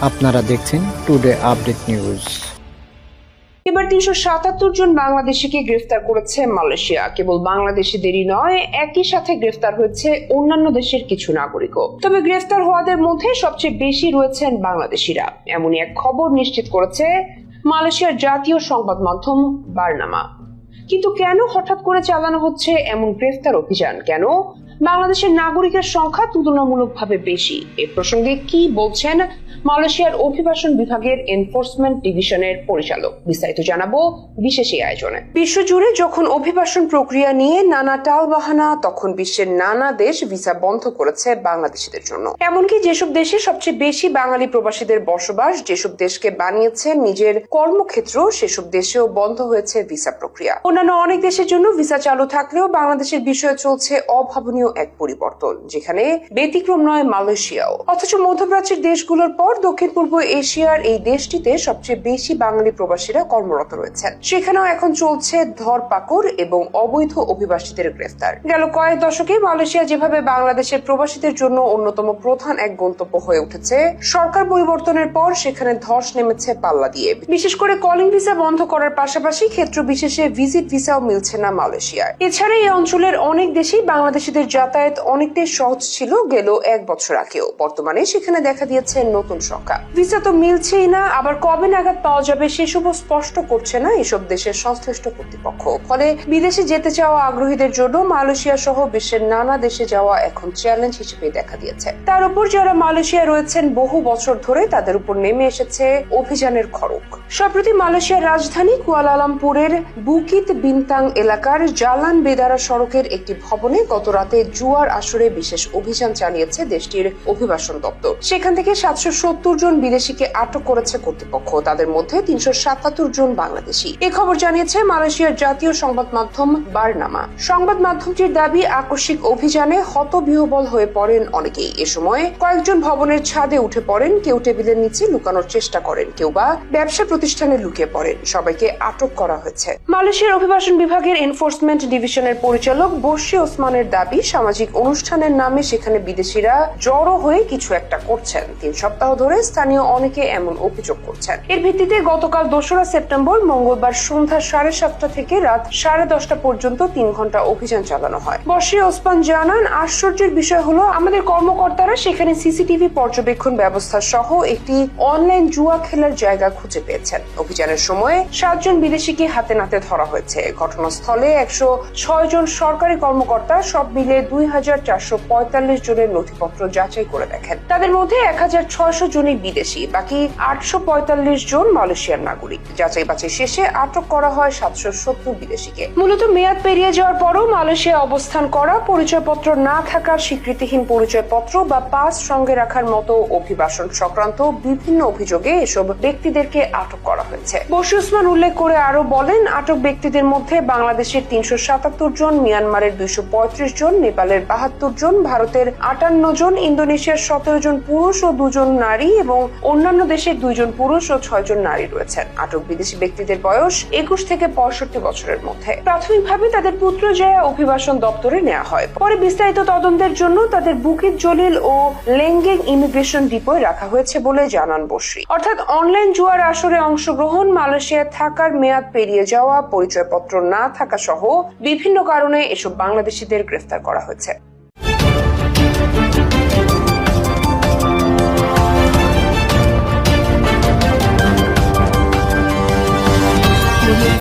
আপনারা দেখছেন today update news এবার তিনশো সাতাত্তর জন বাংলাদেশিকে গ্রেফতার করেছে মালয়েশিয়া। কেবল বাংলাদেশিদেরই নয়, একই সাথে গ্রেফতার হয়েছে অন্যান্য দেশের কিছু নাগরিকও। তবে গ্রেফতার হওয়াদের মধ্যে সবচেয়ে বেশি রয়েছেন বাংলাদেশিরা। এমনই এক খবর নিশ্চিত করেছে মালয়েশিয়ার জাতীয় সংবাদ মাধ্যম বার্নামা। কিন্তু কেন হঠাৎ করে চালানো হচ্ছে এমন গ্রেফতার অভিযান? কেন বাংলাদেশের নাগরিকের সংখ্যা তুলনামূলকভাবে বেশি। এ প্রসঙ্গে কি বলছেন মালয়েশিয়ার অভিবাসন বিভাগের এনফোর্সমেন্ট ডিভিশনের পরিচালক? বিস্তারিত জানাব বিশেষ এই আয়োজনে। বিশ্বজুড়ে যখন অভিবাসন প্রক্রিয়া নিয়ে নানা টালবাহানা, তখন বিশ্বের নানা দেশ ভিসা বন্ধ করেছে বাংলাদেশিদের জন্য। এমনকি যেসব দেশে সবচেয়ে বেশি বাঙালি প্রবাসীদের বসবাস, যেসব দেশকে বানিয়েছে নিজের কর্মক্ষেত্র, সেসব দেশেও বন্ধ হয়েছে ভিসা প্রক্রিয়া। অন্যান্য অনেক দেশের জন্য ভিসা চালু থাকলেও বাংলাদেশের বিষয়ে চলছে অভাবনীয় এক পরিবর্তন, যেখানে ব্যতিক্রম নয় মালয়েশিয়াও। অথচ মধ্যপ্রাচ্যের দেশগুলোর পর দক্ষিণ পূর্ব এশিয়ার এই দেশটিতে সবচেয়ে বেশি বাঙালি প্রবাসীরা কর্মরত রয়েছেন। সেখানেও এখন চলছে ধরপাকড় এবং অবৈধ অভিবাসীদের গ্রেফতার। গেল কয়েক দশকে মালয়েশিয়া যেভাবে বাংলাদেশের প্রবাসীদের জন্য অন্যতম প্রধান এক গন্তব্য হয়ে উঠেছে, সরকার পরিবর্তনের পর সেখানে ধস নেমেছে পাল্লা দিয়ে। বিশেষ করে কলিং ভিসা বন্ধ করার পাশাপাশি ক্ষেত্র বিশেষে ভিজিট ভিসাও মিলছে না মালয়েশিয়ায়। এছাড়া এই অঞ্চলের অনেক দেশেই বাংলাদেশিদের যাতায়াত অনেকটাই সহজ ছিল গেল এক বছর আগেও। বর্তমানে সেখানে দেখা দিয়েছে নতুন সংখ্যা। ভিসা তো মিলছেই না, আবার কবে নাগাদ পাওয়া যাবে সেসবও স্পষ্ট করছে না এসব দেশের সংশ্লিষ্ট কর্তৃপক্ষ। ফলে বিদেশে যেতে চাওয়া আগ্রহীদের জন্য মালয়েশিয়া সহ বিশ্বের নানা দেশে যাওয়া এখন চ্যালেঞ্জ হিসেবে দেখা দিয়েছে। তার উপর যারা মালয়েশিয়া রয়েছেন বহু বছর ধরে তাদের উপর নেমে এসেছে অভিযানের খড়ক সম্প্রতি মালয়েশিয়ার রাজধানী কুয়ালালামপুরের বুকিত বিনতাং এলাকার জালান বেদারা সড়কের একটি ভবনে গত রাতে জুয়ার আসরে বিশেষ অভিযান চালিয়েছে দেশটির অভিবাসন দপ্তর। সেখান থেকে সাতশো সত্তর জন বিদেশিকে আটক করেছে কর্তৃপক্ষ। তাদের মধ্যে তিনশো সাতাত্তর জন বাংলাদেশি। এ খবর জানিয়েছে মালয়েশিয়ার জাতীয় সংবাদ মাধ্যম বারনামা। সংবাদ মাধ্যমটির দাবি, আকস্মিক অভিযানে হতবিহবল হয়ে পড়েন অনেকেই। এ সময় কয়েকজন ভবনের ছাদে উঠে পড়েন, কেউ টেবিলের নিচে লুকানোর চেষ্টা করেন, কেউ বা ব্যবসা প্রতিষ্ঠানে লুকিয়ে পড়েন সবাইকে আটক করা হয়েছে। মালয়েশিয়ার অভিবাসন বিভাগের এনফোর্সমেন্ট ডিভিশনের পরিচালক বর্ষি ওসমানের দাবি, সামাজিক অনুষ্ঠানের নামে সেখানে বিদেশিরা জড়ো হয়ে কিছু একটা করছেন। তিন সপ্তাহ ধরে স্থানীয় অনেকে এমন অভিযোগ করছেন। এর ভিত্তিতে গতকাল দোসরা সেপ্টেম্বর মঙ্গলবার সন্ধ্যা সাড়ে সাতটা থেকে রাত সাড়ে দশটা পর্যন্ত তিন ঘণ্টা অভিযান চালানো হয়। বর্ষি ওসমান জানান, আশ্চর্যের বিষয় হলো, আমাদের কর্মকর্তারা সেখানে সিসিটিভি পর্যবেক্ষণ ব্যবস্থা সহ একটি অনলাইন জুয়া খেলার জায়গা খুঁজে পেয়েছেন অভিযানের সময় সাতজন বিদেশিকে হাতে নাতে ধরা হয়েছে। ঘটনাস্থলে একশো ছয় জন সরকারি কর্মকর্তা সব মিলে দুই হাজার চারশো পঁয়তাল্লিশ জনের নথিপত্র যাচাই করে দেখেন। তাদের মধ্যে এক হাজার ছয়শো জনই বিদেশি, বাকি আটশো পঁয়তাল্লিশ জন মালয়েশিয়ার নাগরিক। যাচাই বাছাই শেষে আটক করা হয় সাতশো সত্তর বিদেশিকে। মূলত মেয়াদ পেরিয়ে যাওয়ার পরও মালয়েশিয়া অবস্থান করা পরিচয়পত্র না থাকার স্বীকৃতিহীন পরিচয়পত্র বা পাস সঙ্গে রাখার মতো অভিবাসন সংক্রান্ত বিভিন্ন অভিযোগে এসব ব্যক্তিদেরকে আটক করা হয়েছে। বশি উসমান উল্লেখ করে আরও বলেন, আটক ব্যক্তিদের মধ্যে বাংলাদেশের তিনশো সাতাত্তর জন, মিয়ানমারের দুইশো পঁয়ত্রিশ জন, নেপালের বাহাত্তর জন, ভারতের আটান্ন জন, ইন্দোনেশিয়ার সতেরো জন পুরুষ ও দুজন নারী এবং অন্যান্য দেশের দুইজন পুরুষ ও ছয়জন নারী রয়েছেন। আটক বিদেশি ব্যক্তিদের বয়স একুশ থেকে পঁয়ষট্টি বছরের মধ্যে। প্রাথমিকভাবে তাদের পুত্র জয়া অভিবাসন দপ্তরে নেওয়া হয়। পরে বিস্তারিত তদন্তের জন্য তাদের বুকিত জলিল ও লেঙ্গেং ইমিগ্রেশন ডিপোয় রাখা হয়েছে বলে জানান বসরি অর্থাৎ অনলাইন জুয়ার আসরে অংশগ্রহণ, মালয়েশিয়ায় থাকার মেয়াদ পেরিয়ে যাওয়া, পরিচয়পত্র না থাকা সহ বিভিন্ন কারণে এসব বাংলাদেশিদের গ্রেফতার করা হয়েছে।